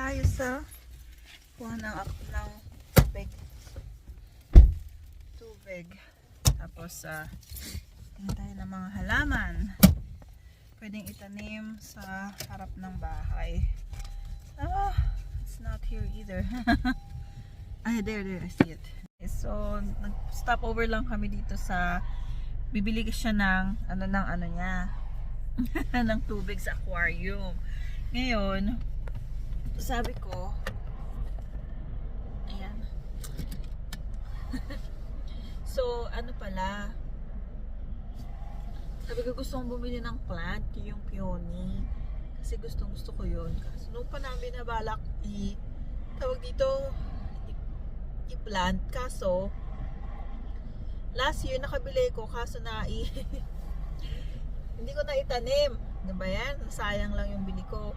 tayo sa kuha ng, ng tubig. Tubig. Tapos, tingnan tayo ng mga halaman. Pwedeng itanim sa harap ng bahay. Ah, it's not here either. Ay, there, there, I see it. So, nag-stop over lang kami dito sa bibili ko siya ng ano ng ano niya ng tubig sa aquarium. Ngayon, sabi ko, ayan. so, ano pala, sabi ko gusto kong bumili ng plant, yung peony. Kasi gustong gusto ko yun. Kasi nung pa namin nabalak i, tawag dito, i-plant. Kaso, last year nakabili ko, kaso na i, hindi ko na itanim. Ano ba yan? Sayang lang yung bili ko.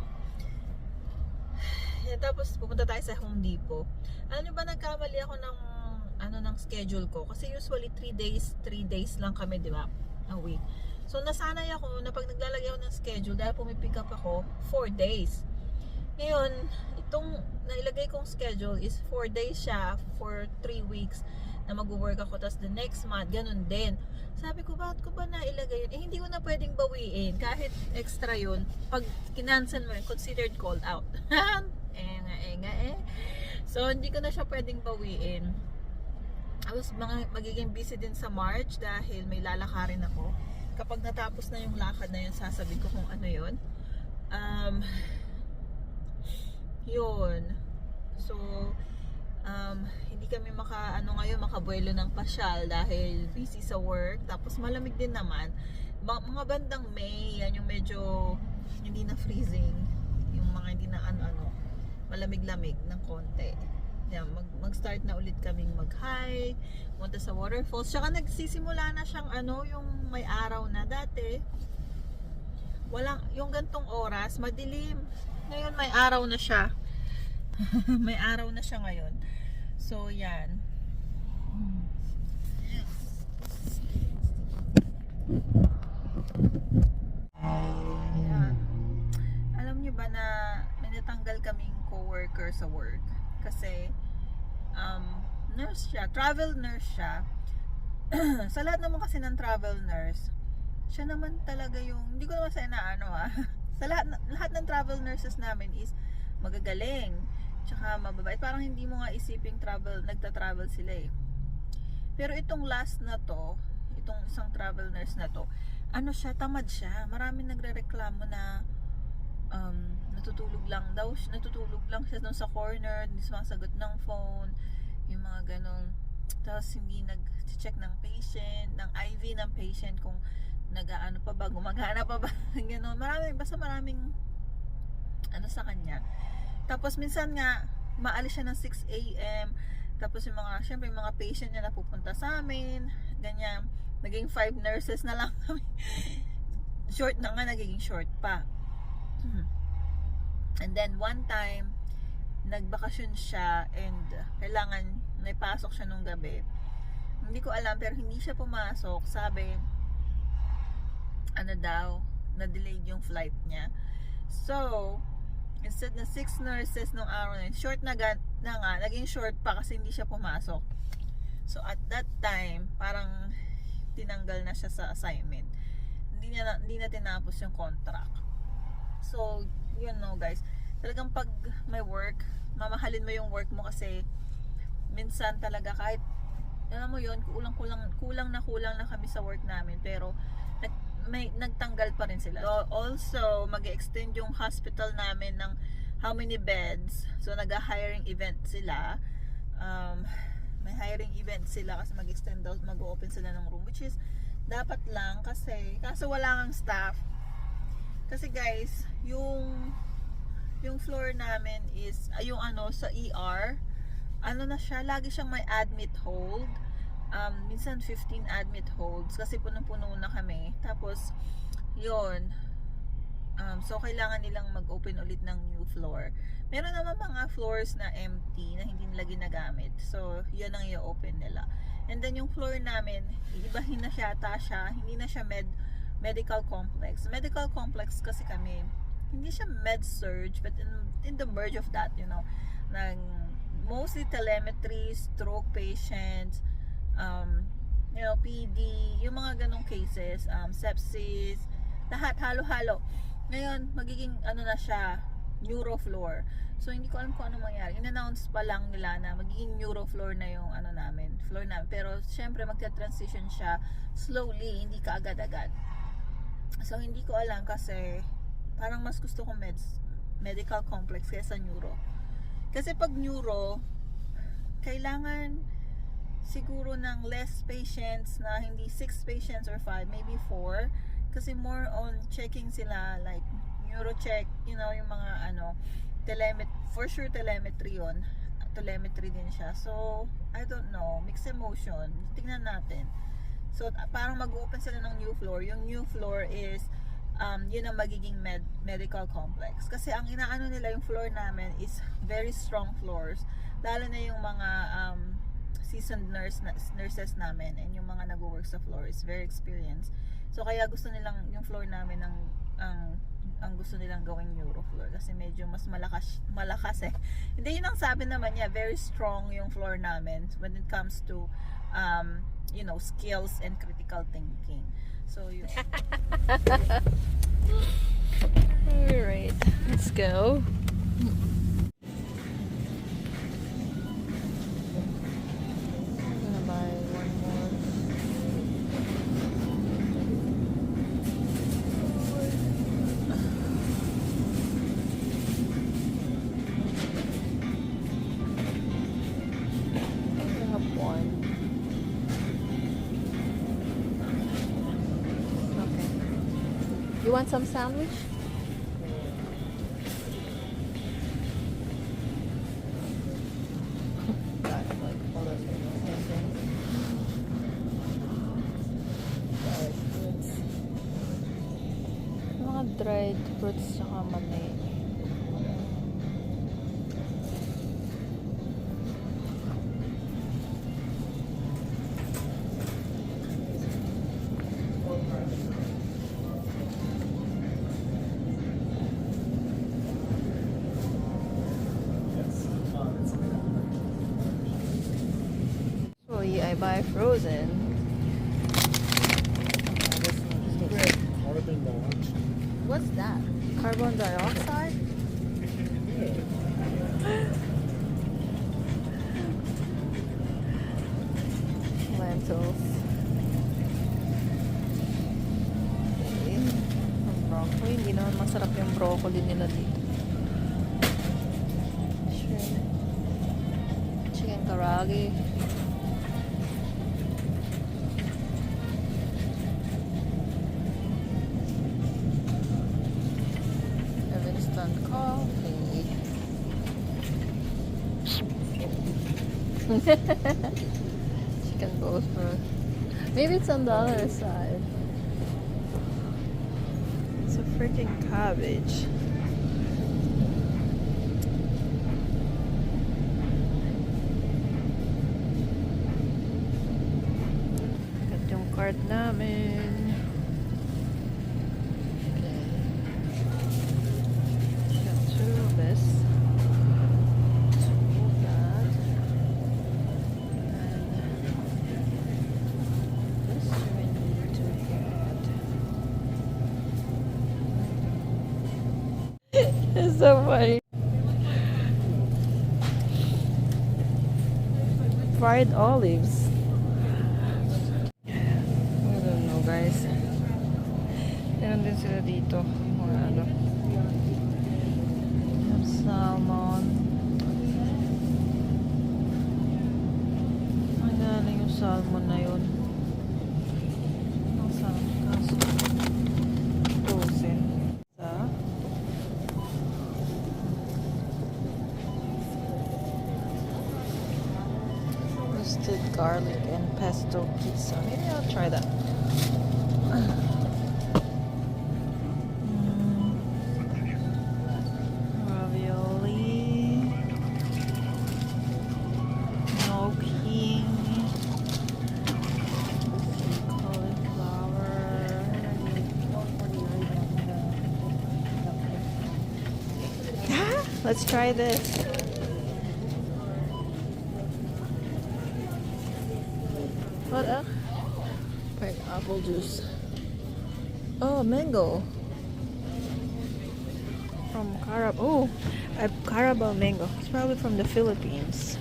Tapos pupunta tayo sa Home Depot. Ano ba nagkamali ako ng ano ng schedule ko? Kasi usually 3 days 3 days lang kami di ba a week. So nasanay ako na pag naglalagay ako ng schedule dahil pumipick up ako 4 days. Ngayon itong nailagay kong schedule is 4 days siya for 3 weeks na mag-work ako. Tapos the next month ganun din. Sabi ko bakit ko ba nailagay yun? Eh hindi ko na pwedeng bawiin. Kahit extra yun pag kinancel mo yun considered called out eh nga eh nga eh so hindi ko na siya pwedeng bawiin I mga, magiging busy din sa March dahil may lalakarin ako. Kapag natapos na yung lakad na yun, sasabihin ko kung ano yun. Um, yun. So, um, hindi kami maka, ano ngayon, makabuelo ng pasyal dahil busy sa work. Tapos malamig din naman. Ba- mga bandang May, yan yung medyo hindi na freezing. Yung mga hindi na ano-ano. Malamig-lamig ng konti. Yan, mag, mag-start na ulit kaming mag-hike, punta sa waterfalls. Tsaka nagsisimula na siyang ano, yung may araw na dati. Walang, yung gantong oras, madilim. Ngayon may araw na siya. may araw na siya ngayon. So, yan. Yan. Alam niyo ba na natanggal kaming coworker sa work? Kasi um, nurse siya, travel nurse siya. sa lahat naman kasi ng travel nurse, siya naman talaga yung, hindi ko naman sa inaano ha. sa lahat, lahat ng travel nurses namin is magagaling. Tsaka mababait. Parang hindi mo nga isiping travel, nagta-travel sila eh. Pero itong last na to, itong isang travel nurse na to, ano siya, tamad siya. Maraming nagre-reklamo na um, natutulog lang daw, natutulog lang siya dun sa corner, hindi sumasagot ng phone, yung mga ganun. Tapos hindi nag-check ng patient, ng IV ng patient kung nag-ano pa ba, gumagana pa ba, ganun. Marami, basta maraming ano sa kanya. Tapos minsan nga, maalis siya ng 6 a.m. Tapos yung mga, syempre yung mga patient niya napupunta sa amin, ganyan. Naging 5 nurses na lang kami. short na nga, nagiging short pa. And then one time, nagbakasyon siya and kailangan may pasok siya nung gabi. Hindi ko alam pero hindi siya pumasok. Sabi, ano daw, na-delayed yung flight niya. So, instead na six nurses nung araw na short na, ga, na nga, naging short pa kasi hindi siya pumasok. So, at that time, parang tinanggal na siya sa assignment. Hindi na, hindi na tinapos yung contract. So, you know guys, talagang pag may work, mamahalin mo yung work mo kasi minsan talaga kahit alam mo yun, kulang kulang kulang na kulang na kami sa work namin pero nag, may nagtanggal pa rin sila. So, also, mag-extend yung hospital namin ng how many beds. So, nag-hiring event sila. Um, may hiring event sila kasi mag-extend daw, mag-open sila ng room which is dapat lang kasi kaso wala kang staff kasi guys, yung yung floor namin is ay, yung ano sa ER, ano na siya, lagi siyang may admit hold. Um, minsan 15 admit holds kasi punong-puno na kami. Tapos yun. Um, so kailangan nilang mag-open ulit ng new floor. Meron naman mga floors na empty na hindi nila ginagamit. So, yun ang i-open nila. And then yung floor namin, ibahin na siya ata siya, hindi na siya med medical complex. Medical complex kasi kami, hindi siya med surge but in, in the merge of that you know ng mostly telemetry stroke patients um, you know PD yung mga ganong cases um, sepsis lahat halo-halo. Ngayon magiging ano na siya neurofloor so hindi ko alam kung ano mangyari. In-announce pa lang nila na magiging neurofloor na yung ano namin floor namin pero syempre magta-transition siya slowly hindi ka agad-agad so hindi ko alam kasi parang mas gusto ko meds medical complex kaysa neuro. Kasi pag neuro kailangan siguro ng less patients na hindi 6 patients or 5 maybe 4 kasi more on checking sila like neuro check you know yung mga ano telemet for sure telemetry yon telemetry din siya. So I don't know. Mixed emotion. Tingnan natin so t- parang mag-open sila ng new floor. Yung new floor is um, yun ang magiging med- medical complex. Kasi ang inaano nila yung floor namin is very strong floors. Lalo na yung mga um, seasoned nurse nurses namin and yung mga nag-work sa floor is very experienced. So kaya gusto nilang yung floor namin ang ang ang gusto nilang gawing neuro floor kasi medyo mas malakas malakas eh. Hindi yun ang sabi naman niya very strong yung floor namin when it comes to um, you know skills and critical thinking. So yun. Alright, let's go. You want some sandwich? Dried fruits frozen. What's that? Carbon dioxide? Lentils. Okay. Ang broccoli. Hindi naman masarap yung broccoli nila dito. Shrimp. Chicken karage. Chicken balls for. Maybe it's on the other side. It's a freaking cabbage. Got yung card namin. Fried olives. I don't know guys. Meron din sila dito. Mga ano. Have garlic and pesto pizza. Maybe I'll try that. Mm. Ravioli. Gnocchi. Cauliflower. Let's try this. Juice. Oh, mango. From Carab. Oh, a Carabao mango. It's probably from the Philippines.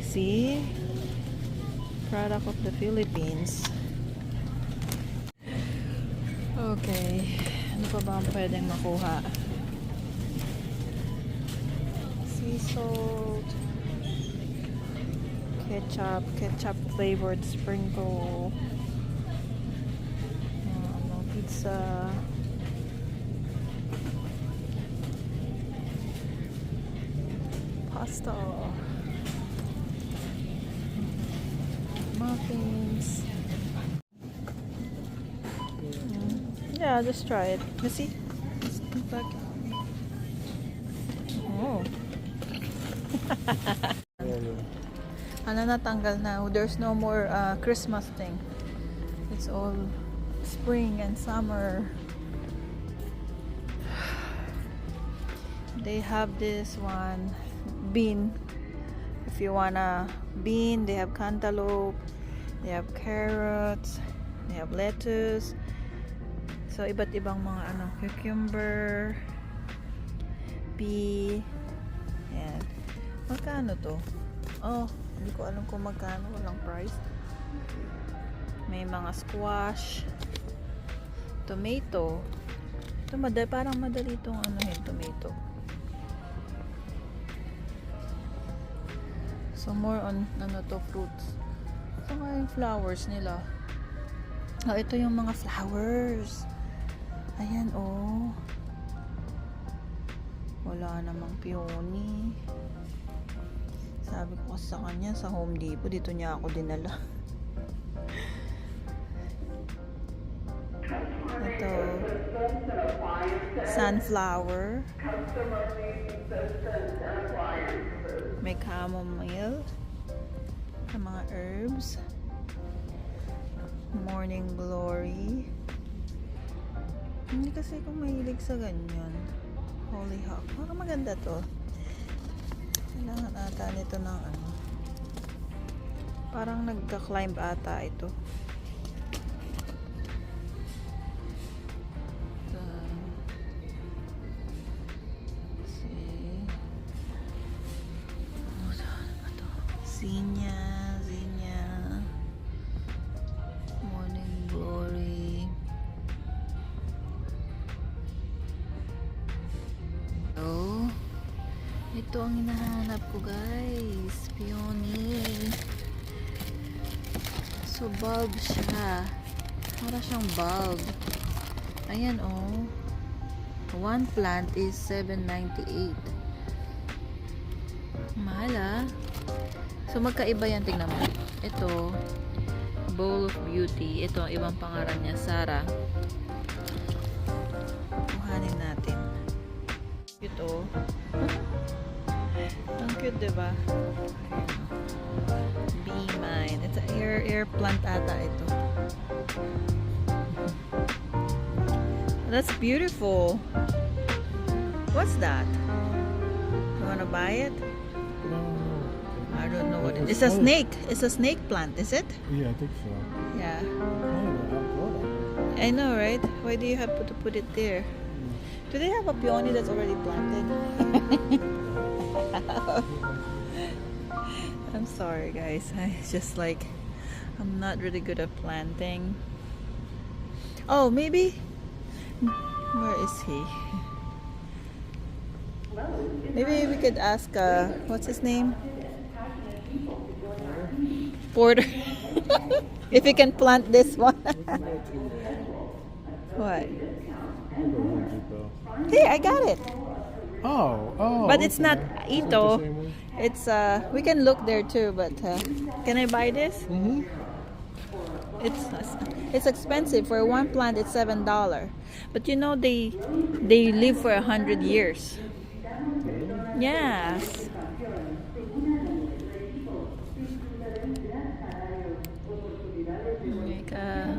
See? Product of the Philippines. Okay. Ano pa ba ang pwedeng makuha? Sea salt. Ketchup. Ketchup flavored sprinkle. Ano, pizza. Pasta. Muffins. Mm. Yeah, just try it. You see? Just come back. Oh. ano natanggal na. There's no more uh, Christmas thing. It's all spring and summer. They have this one bean. If you wanna bean, they have cantaloupe. They have carrots. They have lettuce. So iba't ibang mga ano, cucumber, pea. Ayan. Magkano to? Oh, hindi ko alam kung magkano. Walang price. May mga squash. Tomato. Ito madali, parang madali itong ano yun, tomato. So more on ano to, fruits. Ito nga yung flowers nila. Oh, ito yung mga flowers. Ayan, oh. Wala namang peony. Sabi ko kasi sa kanya, sa Home Depot, dito niya ako dinala. Ito. Sunflower. May chamomile. Ang mga herbs. Morning glory. Hindi kasi kung mahilig sa ganyan. Holy hawk. Parang maganda to. Kailangan ata nito ng ano. Parang nagka-climb ata ito. Bulb siya. Para siyang bulb. Ayan oh. One plant is 798. Mahal ah. So magkaiba yan. Tingnan mo. Ito. Bowl of Beauty. Ito ang ibang pangalan niya. Sarah. Kuhanin natin. Ito. Ang cute, diba? Be mine. It's a air, plant ata ito. That's beautiful. What's that? You wanna buy it? No, I don't know what it is. It's a snake. It's a snake plant, is it? Yeah, I think so. Yeah. I know, right? Why do you have to put it there? Mm. Do they have a peony that's already planted? I'm sorry, guys. I just like I'm not really good at planting. Oh, maybe. Where is he? Maybe we could ask. Uh, what's his name? Porter. if he can plant this one. what? Hey, I got it. Oh, oh. But it's not it the ito. It's uh we can look there too, but uh, can I buy this? Mm-hmm. It's it's expensive for one plant. It's seven dollar, but you know they they live for a hundred years. Yes. Like uh,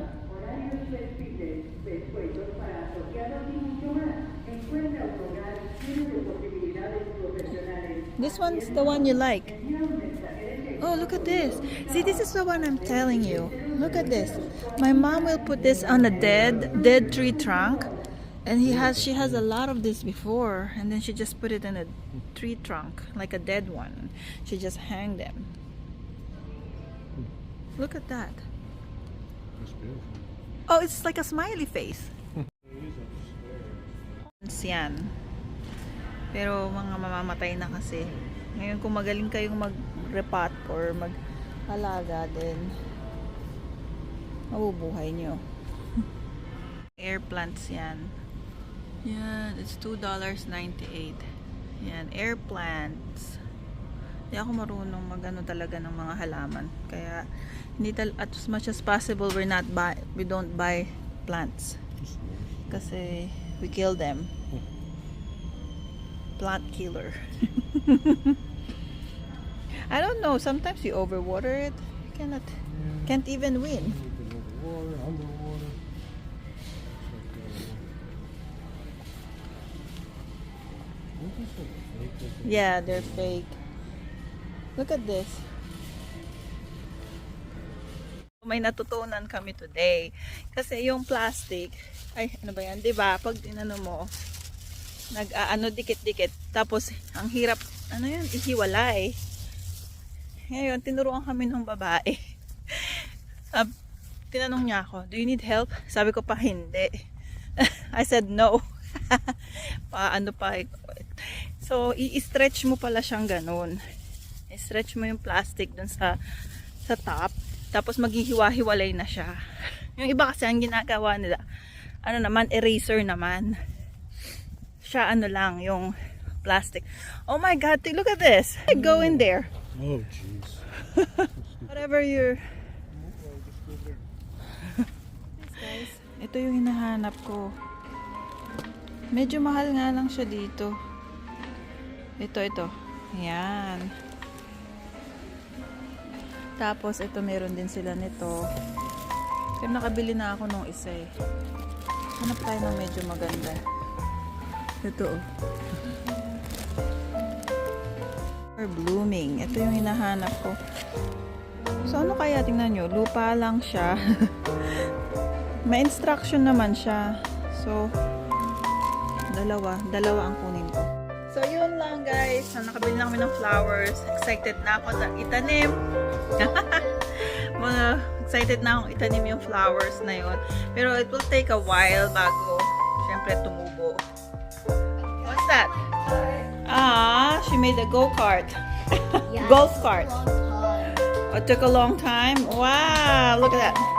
This one's the one you like. Oh, look at this. See, this is the one I'm telling you. Look at this. My mom will put this on a dead dead tree trunk. And he has she has a lot of this before and then she just put it in a tree trunk like a dead one. She just hang them. Look at that. That's beautiful. Oh, it's like a smiley face. Yan. Pero mga mamamatay na kasi. Ngayon kung magaling kayong mag-repot or mag-alaga, then mabubuhay nyo. Air plants yan. Yan, it's $2.98. Yan, air plants. Hindi ako marunong magano talaga ng mga halaman. Kaya, hindi tal as much as possible, we're not buy, we don't buy plants. Kasi, we kill them. Plant killer. I don't know, sometimes you overwater it. You cannot, can't even win. Water, underwater. Yeah, they're fake. Look at this. May natutunan kami today. Kasi yung plastic, ay ano ba yan, 'di ba? Pag inano mo, nag ano dikit-dikit, tapos ang hirap ano yun, ihiwalay. Ngayon, tinuruan kami ng babae. Tinanong niya ako, do you need help? Sabi ko pa, hindi. I said no. pa, ano pa, So, i-stretch mo pala siyang ganun. I-stretch mo yung plastic dun sa sa top. Tapos maghihiwa-hiwalay na siya. Yung iba kasi ang ginagawa nila, ano naman, eraser naman. Siya ano lang, yung plastic. Oh my God, look at this. Go in there. Oh, jeez. Whatever you're... guys, ito yung hinahanap ko. Medyo mahal nga lang siya dito. Ito, ito. Yan. Tapos, ito meron din sila nito. Pero nakabili na ako nung isa eh. Hanap tayo ng medyo maganda. Ito oh. Or blooming. Ito yung hinahanap ko. So, ano kaya? Tingnan nyo. Lupa lang siya. May instruction naman siya. So, dalawa. Dalawa ang kunin ko. So, yun lang guys. So, nakabili na kami ng flowers. Excited na ako na itanim. Mga excited na akong itanim yung flowers na yun. Pero it will take a while bago syempre tumubo. What's that? Ah, she made a go-kart. Golf cart. Oh, it took a long time. Wow, look at that.